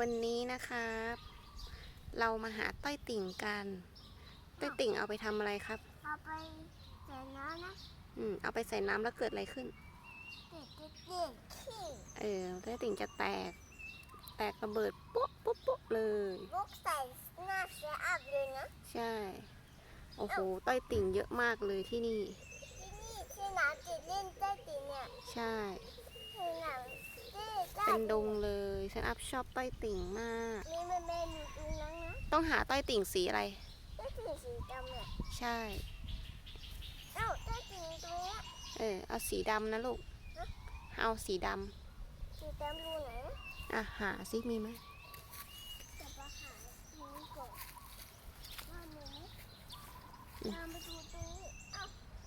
วันนี้นะครับ เรามาหาต้อยติ่งกันต้อยติ่งเอาไปทำอะไรครับ เอาไปใส่น้ำนะอืมเอาไปใส่น้ำแล้วเกิดอะไรขึ้นเด็กเด็กเด็กขี้เออต้อยติ่งจะแตก แตกระเบิดปุ๊บปุ๊บปุ๊บเลยลูกใส่หน้าเสียอับเลยนะใช่โอ้โหต้อยติ่งเยอะมากเลยที่นี่ ที่นี่ที่หนาวติดเล่นใต้ตีนเนี่ยใช่ที่หนาวที่ใต้เป็นดงเลยฉัน อัพชอบต้อยติ่งมาก นี่มันเป็นอยู่ตรงนั้นนะต้องหาต้อยติ่งสีอะไรใต้ตีนสีดำเนี่ยใช่ เอ้าใต้ตีนตรงเนี้ย เออเอาสีดำนะลูกเอาสีดสีดำรูไหนนะำอะหาซิมีไหมจะไปหาดูก่อนว่ามีไหมตามไปดูตรงนี้เอ้า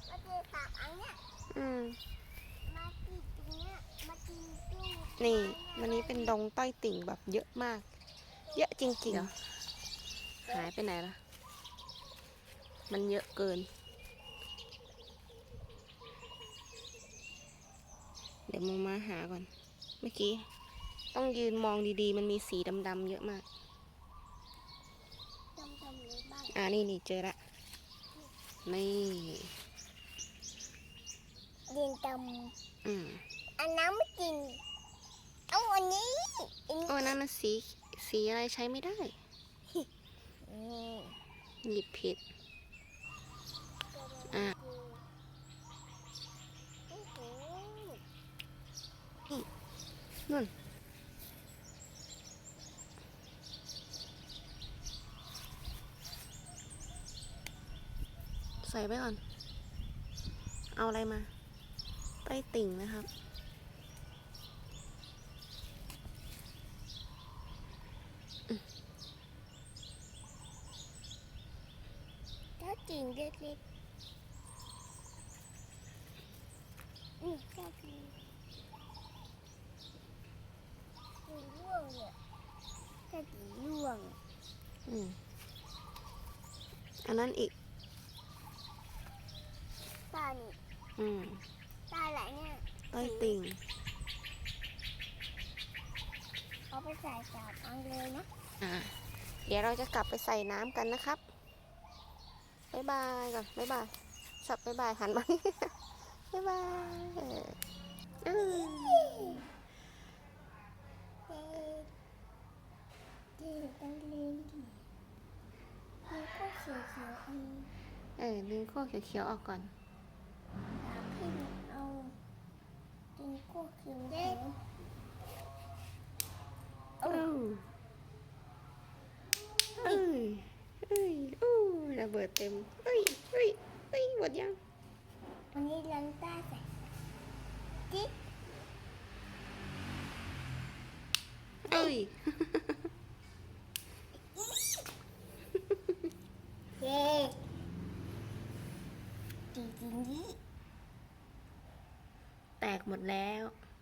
มาเจอสามอันเนี่ยอืมมาติดตรงเนี้ยมาติดตรงนี่วันนี้เป็นดงต้อยติ่งแบบเยอะมาก เยอะจริงๆ หายไปไหนล่ะ มันเยอะเกิน เดี๋ยวมามาหาก่อน เมื่อกี้ ต้องยืนมองดีๆ มันมีสีดำๆเยอะมากดำดำเลยบ้านอ่านี่นี่เจอละ นี่ดินดอืมำ อันน้ำไม่กินเอาอันนี้อันโอ้นั่นมันสีสีอะไรใช้ไม่ได้ นี้หยิบผิด อะโอ้โหนู่น ใส่ไปก่อน เอาอะไรมาใต้ติ่งนะครับ กินเล็กๆนี่ถ้ากินกินร่วงเนี่ยถ้ากินร่วงอืมอันนั้นอีกตานี่อืมตาไหลเนี่ยใต้ติ่งเอาไปใส่สามอันเลยนะอ่าเดี๋ยวเราจะกลับไปใส่น้ำกันนะครับ บ๊ายบายก่อนบ๊ายบายสับบายบายหันมาบ๊ายบายเออเด็กเด็กต้องเล่นดินี่ก็เขียวเขียวๆอันเออดึงขั้วเขียวๆออกก่อนพี่เอาดินก็เขียวเขียวเอ้าเอ้ยเออ เบิดเต็มเอ้ยเอ้ยเอ้ยหมดยังวันนี้ลังตาใส่จิ๊กเอ้ยเย้จริงจริงๆดิแตกหมดแล้วเ